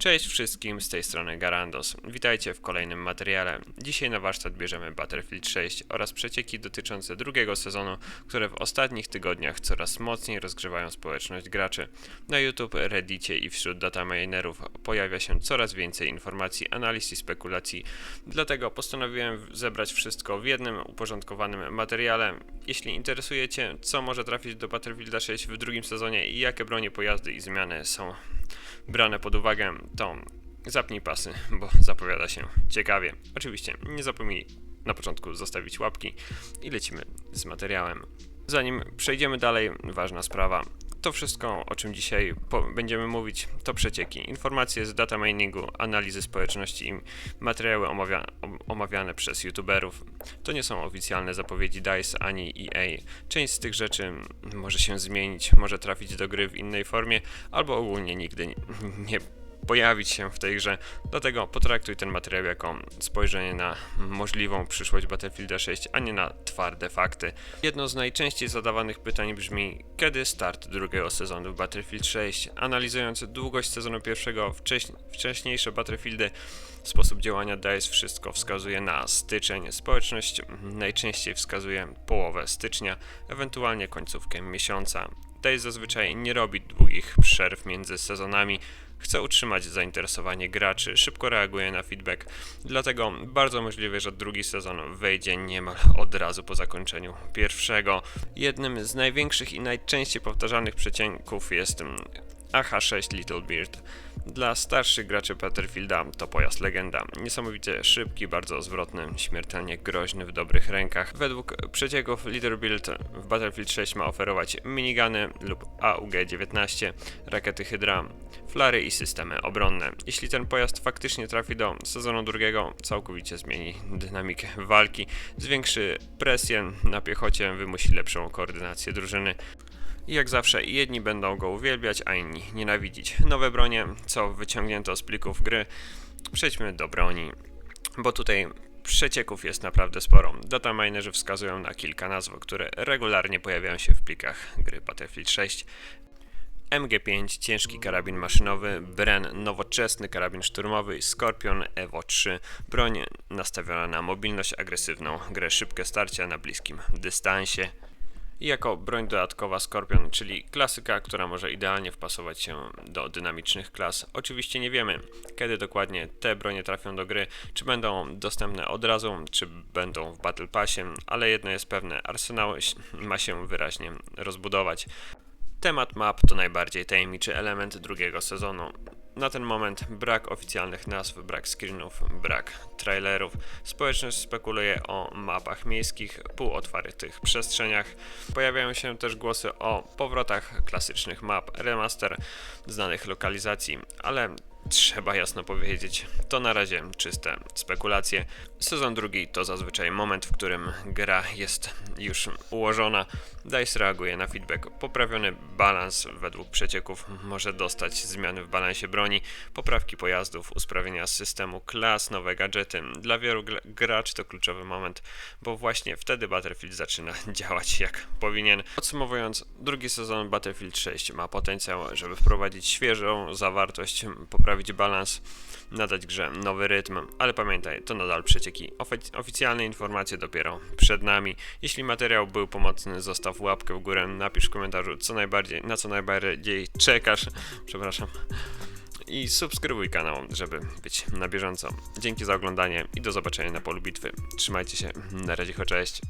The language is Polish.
Cześć wszystkim, z tej strony Garandos. Witajcie w kolejnym materiale. Dzisiaj na warsztat bierzemy Battlefield 6 oraz przecieki dotyczące drugiego sezonu, które w ostatnich tygodniach coraz mocniej rozgrzewają społeczność graczy. Na YouTube, Reddicie i wśród dataminerów pojawia się coraz więcej informacji, analiz i spekulacji, dlatego postanowiłem zebrać wszystko w jednym uporządkowanym materiale. Jeśli interesujecie, co może trafić do Battlefielda 6 w drugim sezonie i jakie bronie, pojazdy i zmiany są brane pod uwagę, to zapnij pasy, bo zapowiada się ciekawie. Oczywiście nie zapomnij na początku zostawić łapki i lecimy z materiałem. Zanim przejdziemy dalej, ważna sprawa. To wszystko, o czym dzisiaj będziemy mówić, to przecieki. Informacje z data miningu, analizy społeczności i materiały omawia- om- omawiane przez youtuberów. To nie są oficjalne zapowiedzi DICE ani EA. Część z tych rzeczy może się zmienić, może trafić do gry w innej formie, albo ogólnie nigdy nie, nie pojawić się w tej grze. Dlatego potraktuj ten materiał jako spojrzenie na możliwą przyszłość Battlefielda 6, a nie na twarde fakty. Jedno z najczęściej zadawanych pytań brzmi, kiedy start drugiego sezonu w Battlefield 6? Analizując długość sezonu pierwszego, wcześ- wcześniejsze Battlefieldy, sposób działania DICE wszystko wskazuje na styczeń. Społeczność najczęściej wskazuje połowę stycznia, ewentualnie końcówkę miesiąca. DICE zazwyczaj nie robi długich przerw między sezonami, chce utrzymać zainteresowanie graczy, szybko reaguje na feedback, dlatego bardzo możliwe, że drugi sezon wejdzie niemal od razu po zakończeniu pierwszego. Jednym z największych i najczęściej powtarzanych przecięków jest mm, AH-6 Little Beard. Dla starszych graczy Battlefielda to pojazd legenda. Niesamowicie szybki, bardzo zwrotny, śmiertelnie groźny w dobrych rękach. Według przecieków Little Beard w Battlefield 6 ma oferować minigany lub AUG-19, rakiety Hydra, flary i systemy obronne. Jeśli ten pojazd faktycznie trafi do sezonu drugiego, całkowicie zmieni dynamikę walki, zwiększy presję na piechocie, wymusi lepszą koordynację drużyny. I jak zawsze, jedni będą go uwielbiać, a inni nienawidzić. Nowe bronie, co wyciągnięto z plików gry. Przejdźmy do broni, bo tutaj przecieków jest naprawdę sporo. Dataminerzy wskazują na kilka nazw, które regularnie pojawiają się w plikach gry Battlefield 6. MG5, ciężki karabin maszynowy, Bren, nowoczesny karabin szturmowy, Scorpion, Evo 3, broń nastawiona na mobilność agresywną, grę szybkie starcia na bliskim dystansie. I jako broń dodatkowa Scorpion, czyli klasyka, która może idealnie wpasować się do dynamicznych klas. Oczywiście nie wiemy, kiedy dokładnie te bronie trafią do gry, czy będą dostępne od razu, czy będą w Battle Passie, ale jedno jest pewne, arsenał ma się wyraźnie rozbudować. Temat map to najbardziej tajemniczy element drugiego sezonu. Na ten moment brak oficjalnych nazw, brak screenów, brak trailerów. Społeczność spekuluje o mapach miejskich, półotwartych przestrzeniach. Pojawiają się też głosy o powrotach klasycznych map, remaster znanych lokalizacji, ale trzeba jasno powiedzieć, to na razie czyste spekulacje. Sezon drugi to zazwyczaj moment, w którym gra jest już ułożona. DICE reaguje na feedback. Poprawiony balans według przecieków może dostać zmiany w balansie broni, poprawki pojazdów, usprawnienia systemu klas, nowe gadżety. Dla wielu graczy to kluczowy moment, bo właśnie wtedy Battlefield zaczyna działać jak powinien. Podsumowując, drugi sezon Battlefield 6 ma potencjał, żeby wprowadzić świeżą zawartość, poprawić balans, nadać grze nowy rytm, ale pamiętaj, to nadal przecieki. Ofe- oficjalne informacje dopiero przed nami. Jeśli materiał był pomocny, zostaw łapkę w górę, napisz w komentarzu, co najbardziej, na co najbardziej czekasz. Przepraszam. I subskrybuj kanał, żeby być na bieżąco. Dzięki za oglądanie i do zobaczenia na polu bitwy. Trzymajcie się, na razie, cześć.